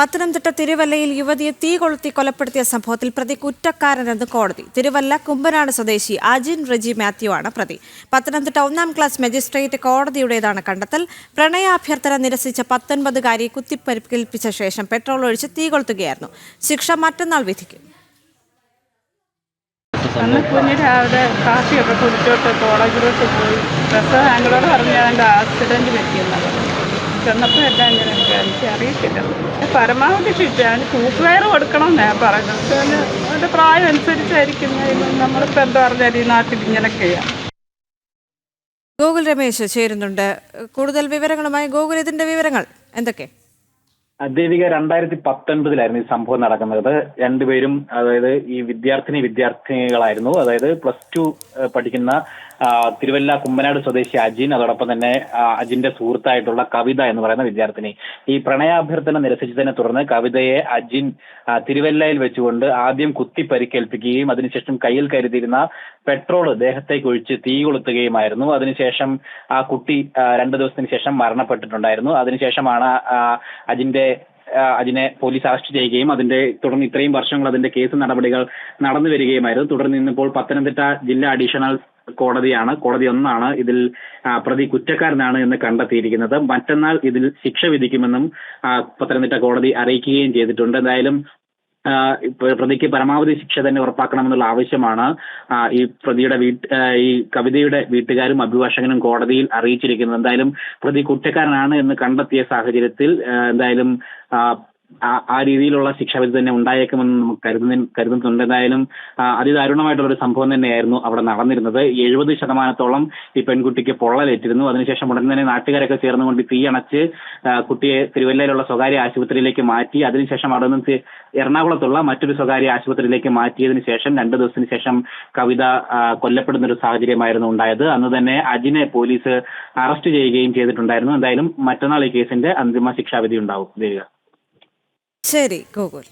പത്തനംതിട്ട തിരുവല്ലയിൽ യുവതിയെ തീ കൊളുത്തി കൊലപ്പെടുത്തിയ സംഭവത്തിൽ പ്രതി കുറ്റക്കാരനെന്ന് കോടതി. തിരുവല്ല കുമ്പനാട് സ്വദേശി അജിൻ റെജി മാത്യു ആണ് പ്രതി. പത്തനംതിട്ട ഒന്നാം ക്ലാസ് മജിസ്ട്രേറ്റ് കോടതിയുടേതാണ് കണ്ടെത്തൽ. പ്രണയാഭ്യർത്ഥന നിരസിച്ച പത്തൊൻപതുകാരിയെ കുത്തിപ്പരിക്കേൽപ്പിച്ച ശേഷം പെട്രോൾ ഒഴിച്ച് തീ കൊളുത്തുകയായിരുന്നു. ശിക്ഷ മറ്റന്നാൾ വിധിക്കും. അന്ന് കുഞ്ഞ് രാവിലെ കാപ്പിയൊക്കെ കുടിച്ചോട്ട് കോളേജിലോട്ട് പോയി. ബസ് ഞങ്ങളോട് പറഞ്ഞ അതിന്റെ ആക്സിഡന്റ് പറ്റിയെന്നത് ചെന്നപ്പോൾ എല്ലാം ഇങ്ങനെ എനിക്ക് അറിയത്തില്ല. പരമാവധി ഫിറ്റ് അതിന് തൂക്കുകയർ കൊടുക്കണം എന്നാണ് പറയുന്നത് പക്ഷേ അതിന് അതിന്റെ പ്രായം അനുസരിച്ചായിരിക്കും. നമ്മളിപ്പോൾ എന്താ പറഞ്ഞാൽ ഈ നാട്ടിൽ ഇങ്ങനെയൊക്കെയാണ് ഗോകുൽ രമേശ് ചേരുന്നുണ്ട്. കൂടുതൽ വിവരങ്ങളുമായി ഗോകുൽ ഇതിന്റെ വിവരങ്ങൾ എന്തൊക്കെ? ദേവിക രണ്ടായിരത്തി പത്തൊൻപതിലായിരുന്നു ഈ സംഭവം നടക്കുന്നത്. രണ്ടുപേരും അതായത് ഈ വിദ്യാർത്ഥിനി വിദ്യാർത്ഥിനികളായിരുന്നു. അതായത് പ്ലസ് ടു പഠിക്കുന്ന തിരുവല്ല കുമ്പനാട് സ്വദേശി അജിൻ അതോടൊപ്പം തന്നെ അജിന്റെ സുഹൃത്തായിട്ടുള്ള കവിത എന്ന് പറയുന്ന വിദ്യാർത്ഥിനി. ഈ പ്രണയാഭ്യർത്ഥന നിരസിച്ചതിനെ തുടർന്ന് കവിതയെ അജിൻ തിരുവല്ലയിൽ വെച്ചുകൊണ്ട് ആദ്യം കുത്തി പരിക്കേൽപ്പിക്കുകയും അതിനുശേഷം കയ്യിൽ കരുതിയിരുന്ന പെട്രോൾ ദേഹത്തേക്ക് ഒഴിച്ച് തീ കൊളുത്തുകയുമായിരുന്നു. അതിനുശേഷം ആ കുട്ടി രണ്ടു ദിവസത്തിന് ശേഷം മരണപ്പെട്ടിട്ടുണ്ടായിരുന്നു. അതിനുശേഷമാണ് അജിന്റെ അതിനെ പോലീസ് അറസ്റ്റ് ചെയ്യുകയും അതിന്റെ തുടർന്ന് ഇത്രയും വർഷങ്ങൾ അതിന്റെ കേസ് നടപടികൾ നടന്നു വരികയുമായിരുന്നു. തുടർന്ന് ഇന്നിപ്പോൾ പത്തനംതിട്ട ജില്ലാ അഡീഷണൽ കോടതിയാണ്. കോടതി ഒന്നാണ് ഇതിൽ പ്രതി കുറ്റക്കാരനാണ് എന്ന് കണ്ടെത്തിയിരിക്കുന്നത്. മറ്റന്നാൾ ഇതിൽ ശിക്ഷ വിധിക്കുമെന്നും പത്തനംതിട്ട കോടതി അറിയിക്കുകയും ചെയ്തിട്ടുണ്ട്. എന്തായാലും പ്രതിക്ക് പരമാവധി ശിക്ഷ തന്നെ ഉറപ്പാക്കണമെന്നുള്ള ആവശ്യമാണ്. ഈ പ്രതിയുടെ വീട്ട് ഈ കവിതയുടെ വീട്ടുകാരും അഭിഭാഷകനും കോടതിയിൽ അറിയിച്ചിരിക്കുന്നത്. എന്തായാലും പ്രതി കുറ്റക്കാരനാണ് എന്ന് കണ്ടെത്തിയ സാഹചര്യത്തിൽ എന്തായാലും ആ, രീതിയിലുള്ള ശിക്ഷാവിധി തന്നെ ഉണ്ടായേക്കുമെന്ന് നമുക്ക് കരുതുന്ന കരുതുന്നുണ്ട്. എന്തായാലും അതിദാരുണമായിട്ടുള്ള ഒരു സംഭവം തന്നെയായിരുന്നു അവിടെ നടന്നിരുന്നത്. എഴുപത് ശതമാനത്തോളം ഈ പെൺകുട്ടിക്ക് പൊള്ളലേറ്റിരുന്നു. അതിനുശേഷം ഉടൻ തന്നെ നാട്ടുകാരൊക്കെ ചേർന്നുകൊണ്ട് തീ അണച്ച് കുട്ടിയെ തിരുവല്ലയിലുള്ള സ്വകാര്യ ആശുപത്രിയിലേക്ക് മാറ്റി. അതിനുശേഷം അവിടെ നിന്ന് എറണാകുളത്തുള്ള മറ്റൊരു സ്വകാര്യ ആശുപത്രിയിലേക്ക് മാറ്റിയതിനു ശേഷം രണ്ടു ദിവസത്തിന് ശേഷം കവിത കൊല്ലപ്പെടുന്ന ഒരു സാഹചര്യമായിരുന്നു ഉണ്ടായത്. അന്ന് തന്നെ അജിനെ പോലീസ് അറസ്റ്റ് ചെയ്യുകയും ചെയ്തിട്ടുണ്ടായിരുന്നു. എന്തായാലും മറ്റന്നാൾ ഈ കേസിന്റെ അന്തിമ ശിക്ഷാവിധി ഉണ്ടാവും. ദേവിക ശരി ഗൂഗിൾ